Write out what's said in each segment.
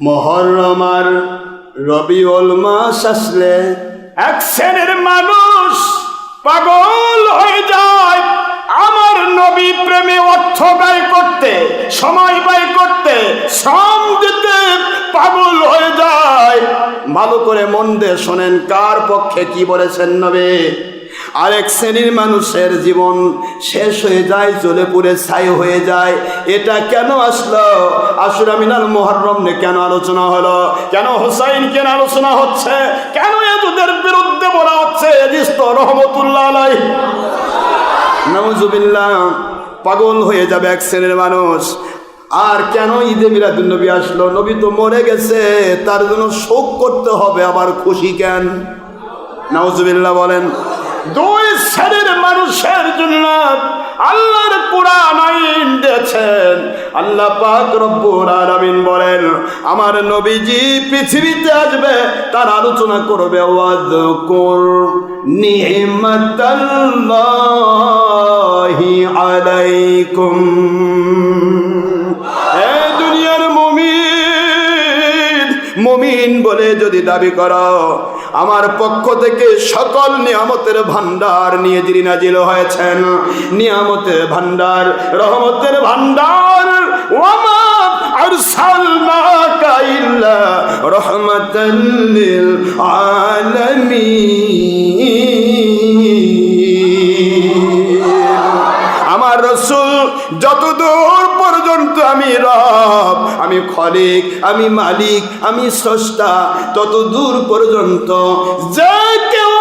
মহরম আর রবিউল মাস আসলে এক শ্রেণির মানুষ পাগল হয়ে যায়। আমার নবী প্রেমে অর্থ ব্যয় করতে, সময় ব্যয় করতে শ্রম দিতে পাগল হয়ে যায়। ভালো করে মন দিয়ে শোনেন, কার পক্ষে কি বলেছেন নবে? আরেক শ্রেণির মানুষের জীবন শেষ হয়ে যায়, জ্বলে পুড়ে ছাই হয়ে যায়। এটা কেন আসলো? আশুরা মিনাল মোহরম নিয়ে কেন আলোচনা হলো? কেন হোসাইন কেন আলোচনা হচ্ছে? কেন এদের বিরুদ্ধে বলা হচ্ছে? রহমতুল্লাহ আলাই নজুবিল্লাহ পাগল হয়ে যাবে এক শ্রেণির মানুষ। আর কেন ঈদে মিলাদুল নবী আসলো? নবী তো মরে গেছে, তার জন্য শোক করতে হবে, আবার খুশি কেন? নজুবিল্লাহ বলেন দুই শ্রেণির মানুষের জন্য আল্লাহর কোরআন আইন দিয়েছেন। আল্লাহ পাক রব্বুল আলামিন বলেন, আমার নবীজি পৃথিবীতে আসবে, তার আলোচনা করবে ওয়াজকুর নি'মাতাল্লাহি আলাইকুম। মুমিন বলে যদি দাবি করো আমার পক্ষ থেকে সকল নিয়ামতের ভান্ডার নিয়ে যিনি নাজিল হয়েছেন, নিয়ামতের ভান্ডার রহমতের ভান্ডার রাহমাতাল লিল আলামিন। আমার রসুল যতদূর আমি রব, আমি খলিক, আমি মালিক, আমি স্রষ্টা তত দূর পর্যন্ত যে কেউ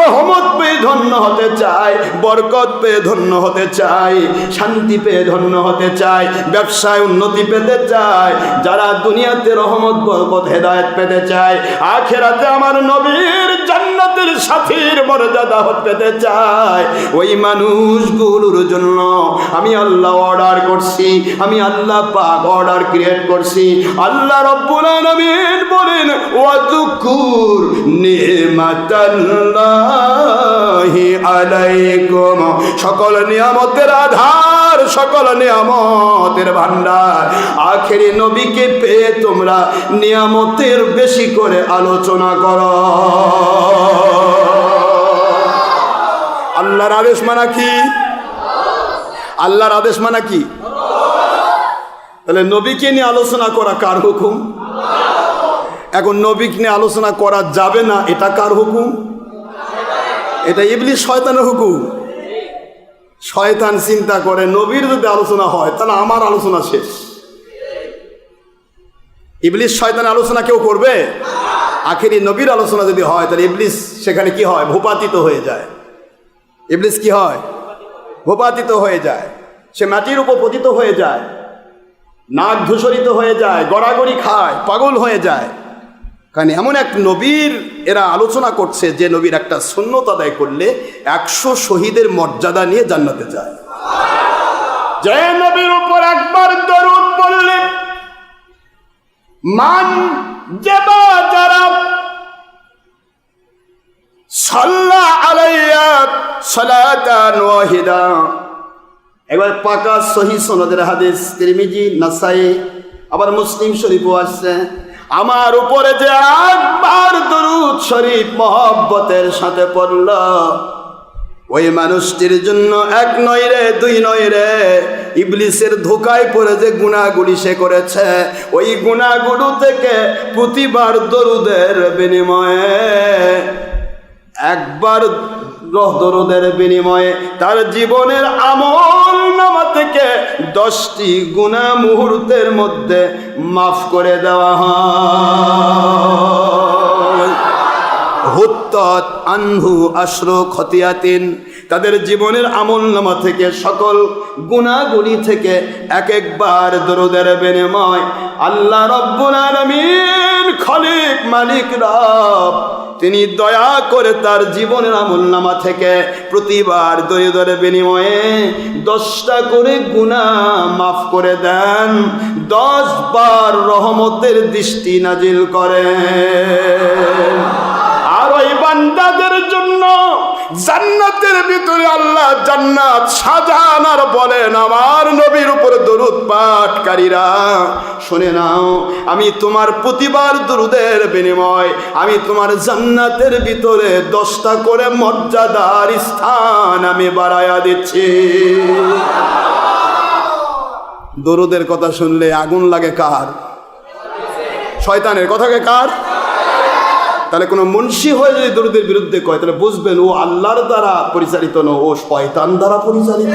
রহমত পেয়ে ধন্য হতে চায়, বরকত পেয়ে ধন্য হতে চায়, শান্তি পেয়ে ধন্য হতে চায়, ব্যবসায় উন্নতি পেতে চায়, যারা দুনিয়াতে রহমত, বরকত, হেদায়ত পেতে চায়, আখেরাতে আমার নবীর জান্নাতের সাথীর মর্যাদা হতে পেতে চায়। ওই মানুষগুলোর জন্য আমি আল্লাহ অর্ডার করছি, আমি আল্লাহ পাক অর্ডার ক্রিয়েট করছি। আল্লাহ রব্বুল আলামিন বলেন ওয়াজকুর নিমাতাল্লাহি আলাইকুম। সকল নিয়ামতের আধার, সকল নিয়ামতের ভান্ডার আখেরি নবীকে পেয়ে তোমরা নিয়ামতের বেশি করে আলোচনা করো। আল্লাহর আদেশ মানা কি? আল্লাহর আদেশ মানা কি? তাহলে নবীকে নিয়ে আলোচনা করা কার হুকুম? এখন নবীকে নিয়ে আলোচনা করা যাবে না, এটা কার হুকুম? এটা ইবলিশ শয়তানের হুকুম। শয়তান চিন্তা করে, নবীর যদি আলোচনা হয়, তাহলে আমার আলোচনা শেষ। ইবলিশ শয়তান আলোচনা কেউ করবে? আখেরি নবীর আলোচনা যদি হয়, তাহলে ইবলিশ সেখানে কি হয়? ভূপাতিত হয়ে যায়। ইবলিশ কি হয়? ভূপাতিত হয়ে যায়। সে মাটির উপর পতিত হয়ে যায়। নাক ধূসরিত হয়ে যায়, গড়াগড়ি খায়, পাগল হয়ে যায়। কারণ এমন এক নবীর এরা আলোচনা করছে যে নবীর একটা শূন্যত আদায় করলে একশো শহীদের মর্যাদা নিয়ে জান্নাতে যায়। যে নবীর উপর একবার দরুদ পড়লে মান যারা সাল্লাহ আলাইয়া সালাতান পাকা সহি সনদের হাদিস, তিরমিজি, নাসাই, আবার মুসলিম শরীফও আসছে। আমার উপরে যে একবার দরুদ শরীফ মহব্বতের সাথে পড়ল, ওই মানুষটির জন্য এক নয় রে দুই নয় রে ইবলিসের ধোকায় পড়ে যে গুণাগুলি সে করেছে, ওই গুণাগুলো থেকে প্রতিবার দরুদের বিনিময়ে একবার দরদের বিনিময়ে তার জীবনের আমল নামা থেকে দশটি গুণা মুহূর্তের মধ্যে মাফ করে দেওয়া হয়। হুত্তত আনহু আশ্র খতিয়াতিন। তাদের জীবনের আমল নামা থেকে সকল গুণাগুলি থেকে এক একবার দরুদের বিনিময়। আল্লাহ রব্বুল আলামিন খলিক মালিক রব তিনি দয়া করে তার জীবনের আমল নামা থেকে প্রতিবার দরে দরে বিনিময়ে দশটা করে গুণা মাফ করে দেন। দশ বার রহমতের দৃষ্টি নাজিল করে আর ওই বান্দাদের জন্য জান্নাতের ভিতরে আল্লাহ জান্নাত সাজান আর বলেন, আমার নবীর উপরে দরুদ পাঠকারীরা, শুনে নাও, আমি তোমার প্রতিবার দরুদের বিনিময়, আমি তোমার জান্নাতের ভিতরে দশটা করে মর্যাদার স্থান আমি বাড়ায়া দিচ্ছি। দরুদের কথা শুনলে আগুন লাগে কার? শয়তানের কথাকে কার? তাহলে কোনো মুন্সি হয়ে যদি দরুদের বিরুদ্ধে কয়, তাহলে বুঝবেন ও আল্লাহর দ্বারা পরিচালিত নয়, ও শয়তান দ্বারা পরিচালিত।